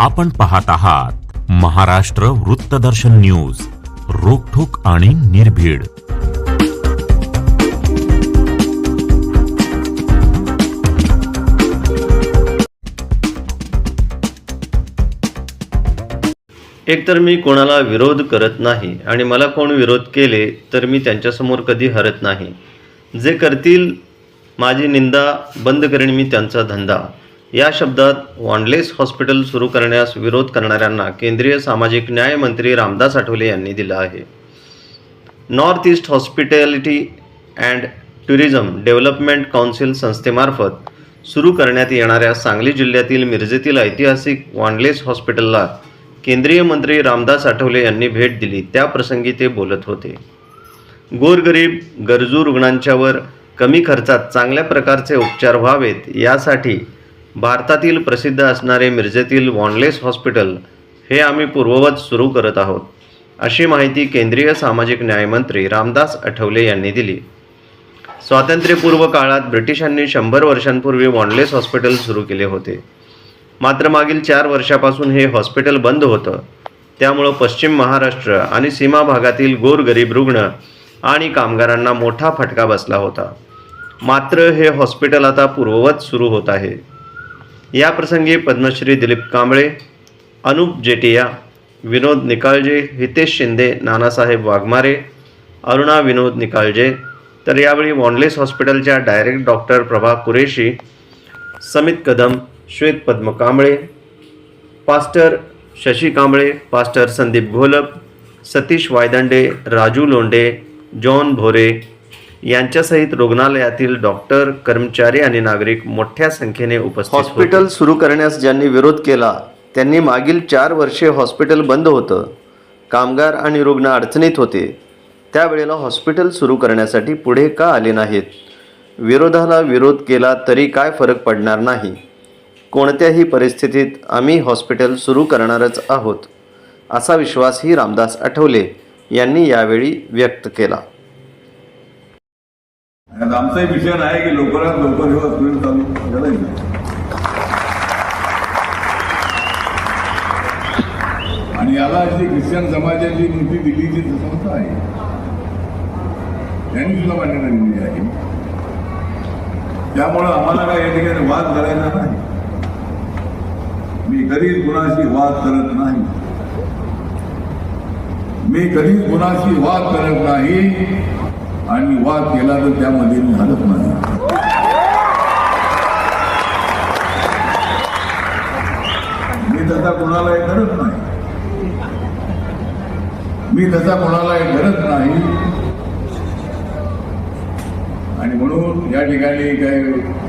आपण पाहत आहात महाराष्ट्र वृत्तदर्शन न्यूज रोखोक आणि निर्भीड. एकतर मी कोणाला विरोध करत नाही आणि मला कोण विरोध केले तर मी त्यांच्यासमोर कधी हरत नाही. जे करतील माझी निंदा बंद करेन मी त्यांचा धंदा. या शब्दात वॉन्डलेस हॉस्पिटल सुरू करण्यास विरोध करणाऱ्यांना केंद्रीय सामाजिक न्याय मंत्री रामदास आठवले यांनी दिला आहे. North East Hospitality and Tourism Development Council संस्थेमार्फत सुरू करण्यात येणाऱ्या सांगली जिल्ह्यातील मिरजेतील ऐतिहासिक वॉन्डलेस हॉस्पिटलला केंद्रीय मंत्री रामदास आठवले यांनी भेट दिली. त्याप्रसंगी ते बोलत होते. गोरगरीब गरजू रुग्णांच्यावर कमी खर्चात चांगल्या प्रकारचे उपचार व्हावेत यासाठी भारतातील प्रसिद्ध असणारे मिरजेतील वॉन्डलेस हॉस्पिटल हे आम्ही पूर्ववत सुरू करत आहोत अशी माहिती केंद्रीय सामाजिक न्यायमंत्री रामदास आठवले यांनी दिली. स्वातंत्र्यपूर्व काळात ब्रिटिशांनी शंभर वर्षांपूर्वी वॉनलेस हॉस्पिटल सुरू केले होते. मात्र मागील चार वर्षापासून हे हॉस्पिटल बंद होतं. त्यामुळं पश्चिम महाराष्ट्र आणि सीमा भागातील गोरगरीब रुग्ण आणि कामगारांना मोठा फटका बसला होता. मात्र हे हॉस्पिटल आता पूर्ववत सुरू होत आहे. याप्रसंगी पद्मश्री दिलीप कांबळे अनुप जेटिया विनोद निकाळजे हितेश शिंदे नानासाहेब वाघमारे अरुणा विनोद निकाळजे तर यावेळी वॉन्डलेस हॉस्पिटलच्या direct doctor Prabha Qureshi Samit Kadam Shwet Padma Kamble pastor Shashi Kamble pastor Sandeep Gholap Satish Waydande Raju Londe John Bhore यांच्यासहित रुग्णालयातील डॉक्टर कर्मचारी आणि नागरिक मोठ्या संख्येने उपस्थित हॉस्पिटल सुरू करण्यास ज्यांनी विरोध केला त्यांनी मागील चार वर्षे हॉस्पिटल बंद होतं. कामगार आणि रुग्ण अडचणीत होते. त्यावेळेला हॉस्पिटल सुरू करण्यासाठी पुढे का आले नाहीत? विरोधाला विरोध केला तरी काय फरक पडणार नाही? कोणत्याही परिस्थितीत आम्ही हॉस्पिटल सुरू करणारच आहोत असा विश्वासही रामदास आठवले यांनी यावेळी व्यक्त केला. आणि आमचाही मिशन आहे की लवकरात लवकर हे हॉस्पिटल चालू करायचं आणि याला जी ख्रिश्चन समाजाची मोठी दिल्लीची संस्था आहे त्यांनी सुद्धा मान्यता दिलेली आहे. त्यामुळं आम्हाला काय या ठिकाणी वाद करायचा नाही. मी कधीच कुणाशी वाद करत नाही. मी कधीच कुणाशी वाद करत नाही. आणि वाद केला तर त्यामध्ये मी हलत नाही. मी तसा कोणालाही करत नाही. मी तसा कोणालाही करत नाही. आणि म्हणून या ठिकाणी काही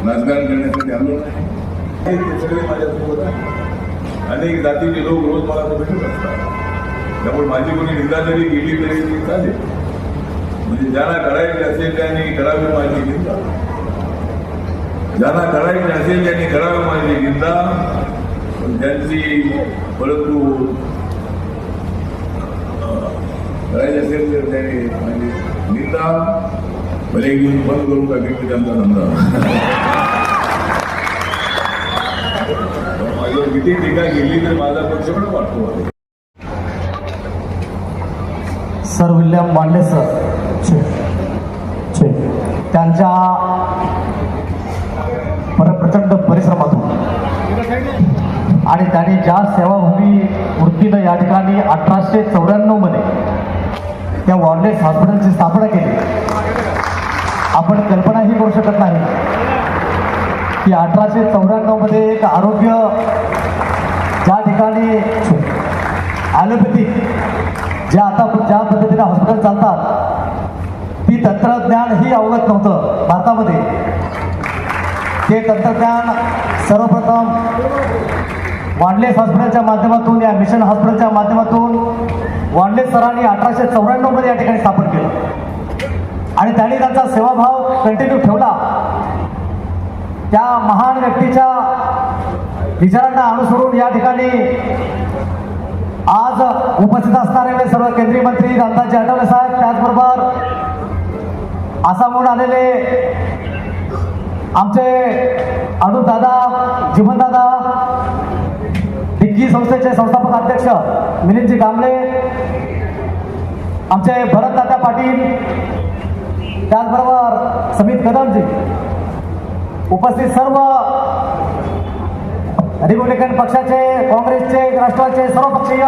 राजकारण करण्यासाठी आलो नाही. सगळे माझ्यासोबत आहे. अनेक जातीचे लोक रोज मला भेटत असतात. त्यामुळे माझी कोणी निंदा जरी केली तरी चालेल. म्हणजे ज्यांना करायचे असेल त्यांनी करावी माहिती घेतला ज्यांना करायचे असेल त्यांनी करावी माहिती घेतला पण त्यांची परंतु अं, असेल तर त्यांनी माहिती घेतला भले घेऊन बंद करून टाकेल मी त्यांचा धंदा. किती टीका केली तर माझा पक्ष पण वाटतो. Sir William Mande sir. त्यांच्या पर- प्रचंड परिश्रमातून. आणि त्यांनी ज्या सेवाभावी वृत्तीनं या ठिकाणी अठराशे चौऱ्याण्णवमध्ये त्या वॉर्डलेस हॉस्पिटलची स्थापना केली. आपण कल्पनाही करू शकत नाही की अठराशे चौऱ्याण्णवमध्ये एक आरोग्य ज्या ठिकाणी ॲलोपॅथिक ज्या आता ज्या पद्धतीने हॉस्पिटल चालतात तंत्रज्ञान ही अवगत नव्हतं भारतामध्ये. ते तंत्रज्ञान सर्वप्रथम वांडलेस हॉस्पिटलच्या माध्यमातून या मिशन हॉस्पिटलच्या माध्यमातून वांडलेस सरांनी अठराशे चौऱ्याण्णवमध्ये या ठिकाणी स्थापन केलं. आणि त्यांनी त्यांचा सेवाभाव कंटिन्यू ठेवला. त्या महान व्यक्तीच्या विचारांना अनुसरून या ठिकाणी आज उपस्थित असणारे सर्व केंद्रीय मंत्री रामदासजी आठवले साहेब त्याचबरोबर आसामहून आलेले आमचे अनुप दादा जीवन दादा डिक्की संस्थेचे संस्थापक अध्यक्ष मिलिंदजी कांबळे आमचे भरतदादा पाटील त्याचबरोबर समित कदमजी. उपस्थित सर्व रिपब्लिकन पक्षाचे काँग्रेसचे राष्ट्रवादीचे सर्व पक्षीय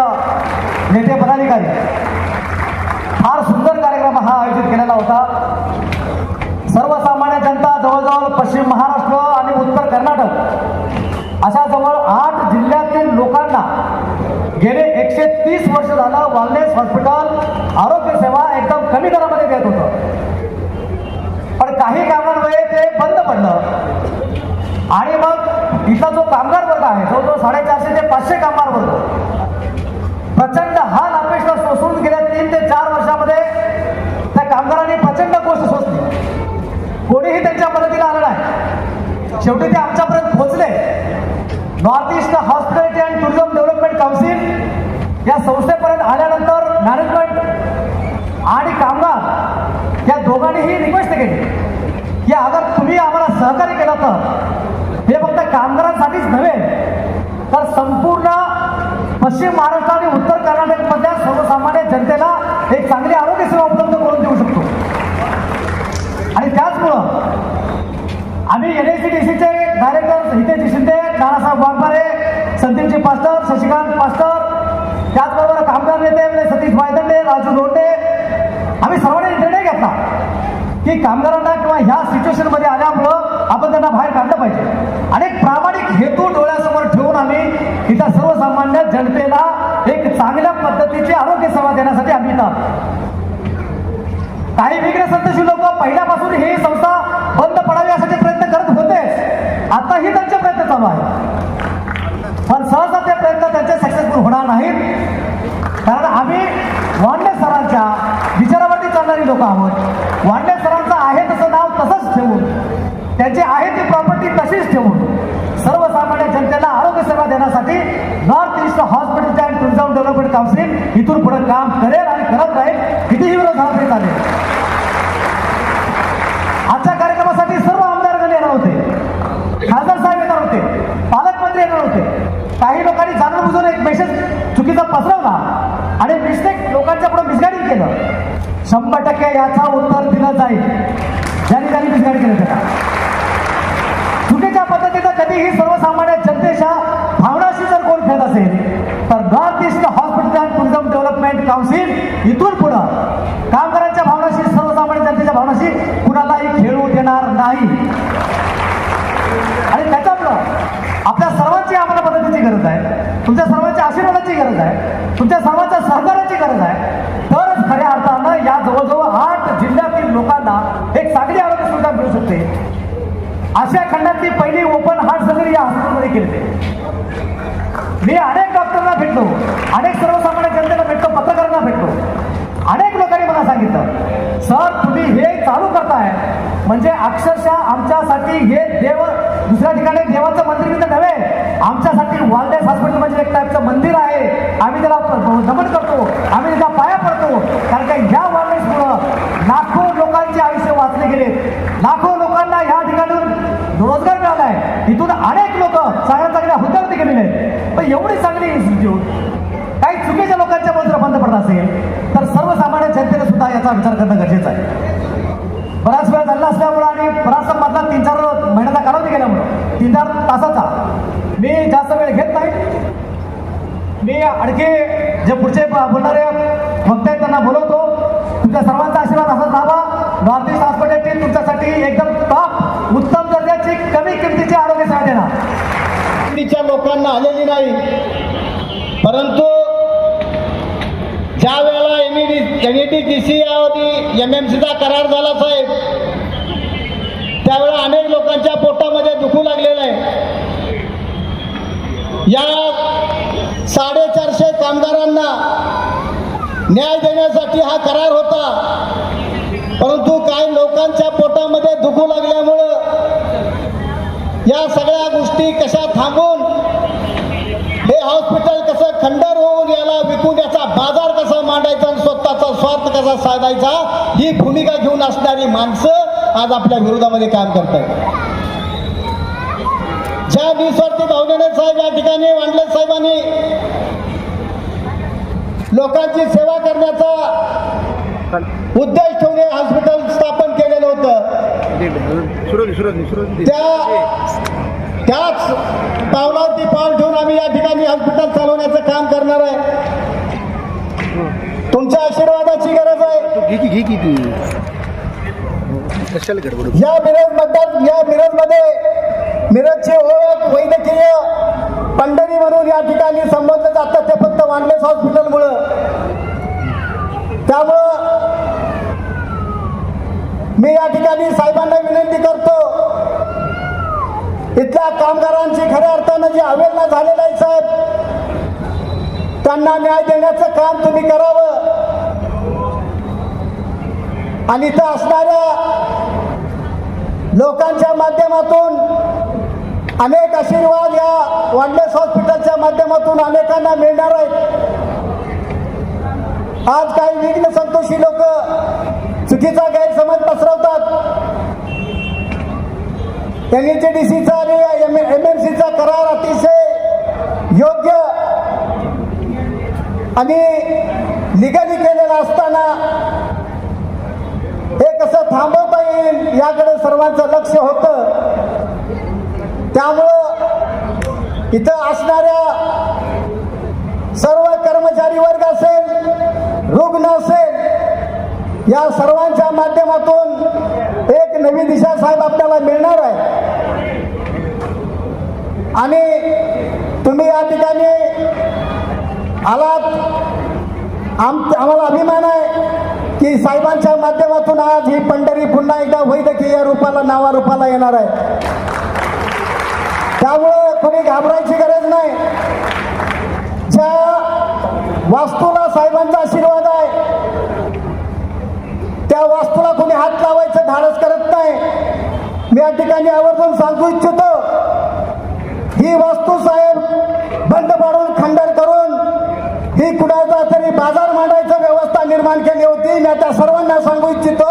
नेते पदाधिकारी. फार सुंदर कार्यक्रम हा आयोजित केलेला होता. सर्वसामान्य जनता जवळजवळ पश्चिम महाराष्ट्र आणि उत्तर कर्नाटक अशा जवळ आठ जिल्ह्यातील लोकांना गेले एकशे तीस वर्ष झालं वालनेस हॉस्पिटल आरोग्य सेवा एकदम कमी दरामध्ये देत होतं. पण काही कारणांमुळे ते बंद पडलं. आणि मग इथला जो कामगार वर्ग आहे जवळजवळ साडेचारशे ते पाचशे कामगार वर्ग प्रचंड हा त्यांच्या मदतीला आलं नाही शेवटी ते आमच्यापर्यंत पोहोचले. North East Hospitality and Tourism Development Council या संस्थेपर्यंत आल्यानंतर मॅनेजमेंट आणि कामगार या दोघांनीही रिक्वेस्ट केली. की अगर तुम्ही आम्हाला सहकार्य केलं तर हे फक्त कामगारांसाठीच नव्हे तर संपूर्ण पश्चिम महाराष्ट्र आणि उत्तर कर्नाटकमधल्या सर्वसामान्य जनतेला एक चांगली आरोग्य सेवा उपलब्ध आम्ही director Hitesh Shinde Nanasaheb Waghmare Sandeepji pastor Shashikant pastor त्याचबरोबर कामगार नेते म्हणजे सतीश वायदंडे राजू लोंडे आम्ही सर्वांनी निर्णय घेतला की कामगारांना किंवा ह्या सिच्युएशनमध्ये आल्यामुळं आपण त्यांना बाहेर काढलं पाहिजे. आणि एक प्रामाणिक हेतू डोळ्यासमोर ठेवून आम्ही इथं सर्वसामान्य जनतेला एक चांगल्या पद्धतीची आरोग्य सेवा देण्यासाठी आम्ही इथं काही वेगळे संतशी लोक पहिल्यापासून ही संस्था बंद पडावी यासाठी आताही त्यांचे प्रयत्न चालू आहेत. पण सहसा ते प्रयत्न त्यांचे सक्सेसफुल होणार नाहीत. कारण आम्ही वांडे सरांच्या विचारावरती चालणारी लोक आहोत. वांडे सरांचं आहे तसं नाव तसंच ठेवून त्यांची आहे ती प्रॉपर्टी तशीच ठेवून सर्वसामान्य जनतेला आरोग्य सेवा देण्यासाठी North East Hospital and Tourism Development Council इथून पुढे काम करेल आणि करत राहील. कितीही विरोध झाला तरी चालेल आजच्या कार्यक्रमासाठी सर्व आमदारगण येणार होते खासदार साहेब येणार होते पालकमंत्री येणार होते काही लोकांनी जाणून बुजून एक मेसेज चुकीचा पसरवला. आणि मिस्टेक लोकांच्या पुढे मिसगाईड केलं. शंभर टक्के याचा उत्तर दिलं जाईल. ज्यांनी त्यांनी मिसगाईड केलं त्याला. चुकीच्या पद्धतीनं कधीही सर्वसामान्य जनतेच्या भावनाशी जर कोण खेळत असेल तर North East Hospital and Tourism Development Council इथून पुढं. कामगारांच्या भावनाशी सर्वसामान्य जनतेच्या भावनाशी कुणालाही खेळू देणार नाही. गरज आहे. तुमच्या सर्वांच्या आशीर्वादाची गरज आहे. तुमच्या सर्वांच्या सहकार्याची गरज आहे. तरच खऱ्या अर्थानं या जवळजवळ आठ जिल्ह्यातील लोकांना एक चांगली आरोग्य सुविधा मिळू शकते. आशिया खंडातली पहिली ओपन हार्ट सर्जरी या हॉस्पिटलमध्ये केली. मी अनेक डॉक्टरना भेटलो. अनेक सर्वसामान्य जनतेला भेटतो पत्रकारांना भेटतो अनेक लोकांनी मला सांगितलं सर तुम्ही हे चालू करताय. म्हणजे अक्षरशः आमच्यासाठी हे देव दुसऱ्या ठिकाणी देवाचं मंदिर मी तर नव्हे. आमच्यासाठी वालडेस हॉस्पिटल म्हणजे एक टाईपचं मंदिर आहे. आम्ही त्याला दमन करतो. आम्ही त्याच्या पाया पडतो. कारण का ह्या वालडेसमुळं लाखो लोकांचे आयुष्य वाचले गेले. लाखो लोकांना ह्या ठिकाणून रोजगार मिळाला आहे इथून अनेक लोक चांगल्या चांगल्या हुद्यावरती गेलेले आहेत. पण एवढी चांगली इन्स्टिट्यूट काही चुकीच्या लोकांच्या जर बंद पडत असेल तर सर्वसामान्य जनतेने सुद्धा याचा विचार करणं गरजेचं आहे. बराच वेळ झाला असल्यामुळं आणि बराचसा मधला तीन चार महिन्याचा कालावधी गेल्यामुळं. तीन चार तासाचा. मी जास्त वेळ घेत नाही. मी आणखी जे पुढचे बोलणारे वक्ते आहेत त्यांना बोलवतो. तुमच्या सर्वांचा आशीर्वाद असाच राहावा. नॉर्थ ईस्ट हॉस्पिटल टीम तुमच्यासाठी एकदम टॉप उत्तम दर्जाची कमी किमतीची आरोग्य सेवा देणार. तिच्या लोकांना आलेली नाही परंतु ज्या वेळेला N E T T C आणि एम एम सीचा करार झाला साहेब त्यावेळेला अनेक लोकांच्या पोटामध्ये दुखू लागलेलं आहे. या साडेचारशे कामगारांना न्याय देण्यासाठी हा करार होता. परंतु काही लोकांच्या पोटामध्ये दुखू लागल्यामुळं या सगळ्या गोष्टी कशा थांबून हे हॉस्पिटल कसं खंडर होऊन याला विकून याचा बाजार कसा मांडायचा आणि स्वतःचा स्वार्थ कसा साधायचा ही भूमिका घेऊन असणारी माणसं आज आपल्या विरोधामध्ये काम करतायत. ज्या निस्वार्थी भावनेने साहेब या ठिकाणी वांडले साहेबांनी लोकांची सेवा करण्याचा उद्देश ठेवून हॉस्पिटल स्थापन केलेलं होतं. त्या त्याच पावलावरती पाऊल ठेवून आम्ही या ठिकाणी हॉस्पिटल चालवण्याचं काम करणार आहे. तुमच्या आशीर्वादाची गरज आहे. या मिरज मतदार या मिरजमध्ये मिरजची ओळख वैद्यकीय पंढरी म्हणून या ठिकाणी संबोधलं जातं ते फक्त वानलेस हॉस्पिटलमुळं. त्यामुळं मी या ठिकाणी साहेबांना विनंती करतो इथल्या कामगारांची खऱ्या अर्थानं जी अवेलना झालेली आहे साहेब त्यांना न्याय देण्याचं काम तुम्ही करावं. आणि इथं असणाऱ्या लोकांच्या माध्यमातून अनेक आशीर्वाद या वाडलेस हॉस्पिटलच्या माध्यमातून अनेकांना मिळणार आहेत. आज काही विघ्न संतोषी लोक चुकीचा गैरसमज पसरवतात. एनईटीडीसीचा आणि एम एम सीचा करार अतिशय योग्य आणि लिगली केलेला असताना कसं थांबवता येईल याकडे सर्वांचं लक्ष होतं. त्यामुळं इथं असणाऱ्या सर्व कर्मचारी वर्ग असेल रुग्ण असेल या सर्वांच्या माध्यमातून एक नवी दिशा साहेब आपल्याला मिळणार आहे. आणि तुम्ही या ठिकाणी आलात. आम आम्हाला अभिमान आहे. की साहेबांच्या माध्यमातून आज ही पंढरी पुन्हा एकदा वैद्यकीय रूपाला नावा रूपाला येणार आहे. त्यामुळं कोणी घाबरायची गरज नाही. ज्या वास्तूला साहेबांचा आशीर्वाद आहे त्या वास्तूला कोणी हात लावायचं धाडस करत नाही. मी या ठिकाणी आवर्जून सांगू इच्छितो ही वास्तू साहेब बंद पाडून खंडर करून ही कुणाचा तरी बाजार मांडायचं सत्ता निर्माण केली होती. मी आता सर्वांना सांगू इच्छितो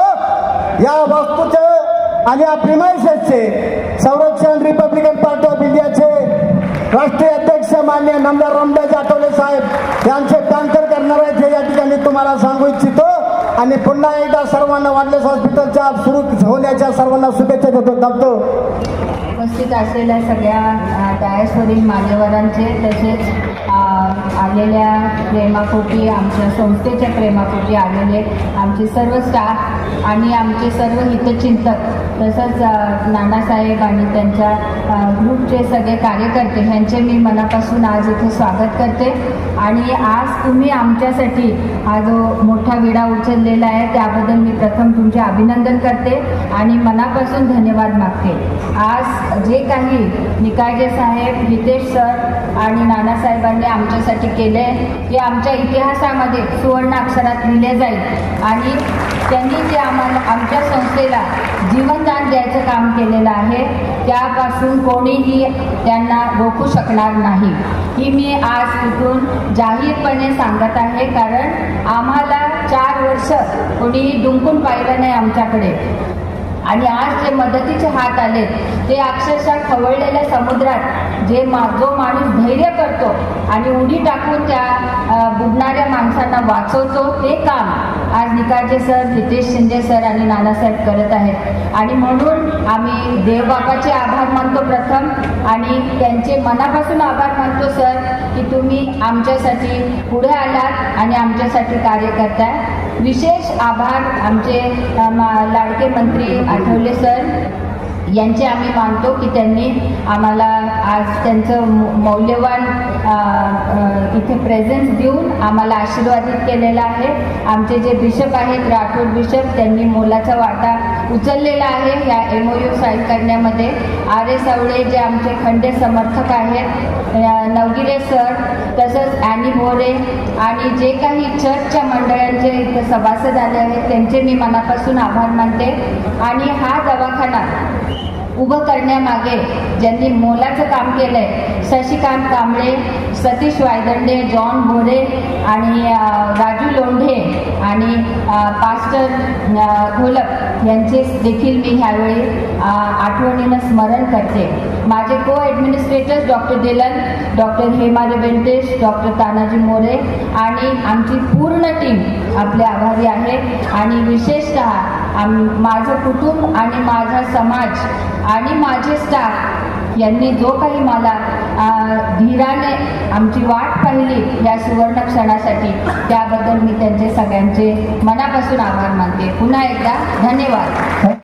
या वास्तूचे आणि या प्रिमायसेसचे संरक्षण रिपब्लिकन पार्टी ऑफ इंडियाचे राष्ट्रीय अध्यक्ष मान्य नामदार रामदास आठवले साहेब यांचे टँकर करणार आहेत हे या ठिकाणी तुम्हाला सांगू इच्छितो. आणि पुन्हा एकदा सर्वांना वाढलेस हॉस्पिटलच्या सुरू होण्याच्या सर्वांना शुभेच्छा देतो. दाबतो उपस्थित असलेल्या सगळ्या डायसवरील मान्यवरांचे तसेच आलेल्या प्रेमापोटी आमच्या संस्थेच्या प्रेमापोटी आलेले आमचे सर्व स्टाफ आणि आमचे सर्व हितचिंतक तसंच नानासाहेब आणि त्यांच्या ग्रुपचे सगळे कार्यकर्ते ह्यांचे मी मनापासून आज इथे स्वागत करते. आणि आज तुम्ही आमच्यासाठी हा जो मोठा विडा उचललेला आहे त्याबद्दल मी प्रथम तुमचे अभिनंदन करते आणि मनापासून धन्यवाद मागते. आज जे काही निकायजे साहेब हितेश सर आणि नानासाहेबांनी आमच्यासाठी केले ते आमच्या इतिहासामध्ये सुवर्ण अक्षरात लिहिले जाईल. आणि त्यांनी जे आम्हाला आमच्या संस्थेला जीवनदान द्यायचं काम केलेलं आहे त्यापासून कोणीही त्यांना रोखू शकणार नाही. ही मी आज तिथून जाहीरपणे सांगत आहे कारण आम्हाला चार वर्ष कोणीही डुंकून पाहिलं नाही आमच्याकडे. आणि आज जे मदतीचे हात आले ते अक्षरशः खवळलेल्या समुद्रात जे मा जो माणूस धैर्य करतो आणि उडी टाकून त्या बुडणाऱ्या माणसांना वाचवतो ते काम आज निकाळजे सर हितेश शिंदे सर आणि नानासाहेब करत आहेत. आणि म्हणून आम्ही देवबापाचे आभार मानतो प्रथम आणि त्यांचे मनापासून आभार मानतो सर की तुम्ही आमच्यासाठी पुढे आलात आणि आमच्यासाठी कार्य करताय. विशेष आभार आमचे मा- लाडके मंत्री आठवले सर. यांचे आम्ही मानतो की त्यांनी आम्हाला आज त्यांचं मौल्यवान इथे प्रेझेन्स देऊन आम्हाला आशीर्वादित केलेला आहे. आमचे जे बिशप आहेत राठोड बिशप त्यांनी मोलाचा वाटा उचललेला आहे ह्या एम ओ यू साईन करण्यामध्ये. आर एस आवळे जे आमचे खंडे समर्थक आहेत नवगिरे सर तसंच ॲनी मोरे आणि जे काही चर्चच्या मंडळांचे इथे सभासद आले आहेत त्यांचे मी मनापासून आभार मानते. आणि हा दवाखाना उभं करण्यामागे ज्यांनी मोलाचं काम केलं आहे शशिकांत कांबळे सतीश वायदंडे जॉन भोरे आणि राजू लोंढे आणि पास्टर घोलप यांचे देखील मी ह्यावेळी आठवणीनं स्मरण करते. माझे co administrators doctor Dilan doctor Hemali Bentesh doctor Tanaji More आणि आमची पूर्ण टीम आपले आभारी आहे आणि विशेषतः आम माझं कुटुंब आणि माझा समाज आणि माझे स्टाफ यांनी जो काही मला धीराने आमची वाट पाहिली या सुवर्ण क्षणासाठी त्याबद्दल मी त्यांचे सगळ्यांचे मनापासून आभार मानते. पुन्हा एकदा धन्यवाद.